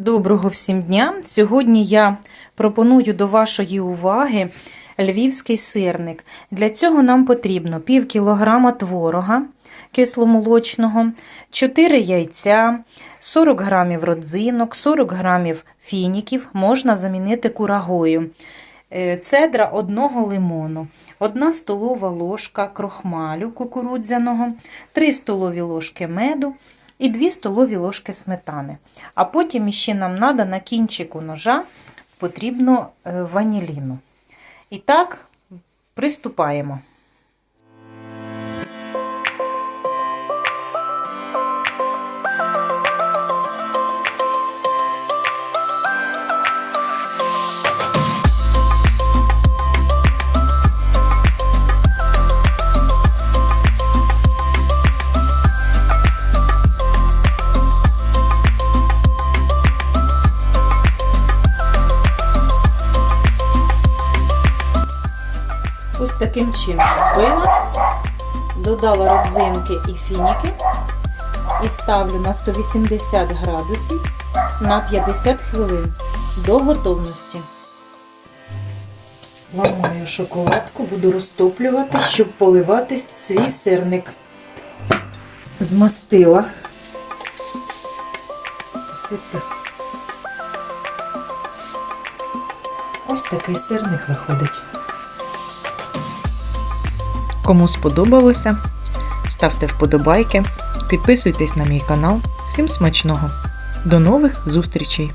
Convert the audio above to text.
Доброго всім дня! Сьогодні я пропоную до вашої уваги львівський сирник. Для цього нам потрібно пів кілограма творога кисломолочного, 4 яйця, 40 грамів родзинок, 40 грамів фініків, можна замінити курагою, е, цедра одного лимону, 1 столова ложка крохмалю кукурудзяного, 3 столові ложки меду і 2 столові ложки сметани. А потім ще нам треба на кінчику ножа потрібно е, ваніліну. І так, приступаємо. Ось таким чином збила, додала родзинки і фініки і ставлю на 180 градусів на 50 хвилин до готовності. Ламаю шоколадку, буду розтоплювати, щоб поливати свій сирник. Змастила. Посиплю. Ось такий сирник виходить. Кому сподобалося, ставте вподобайки, підписуйтесь на мій канал. Всім смачного! До нових зустрічей!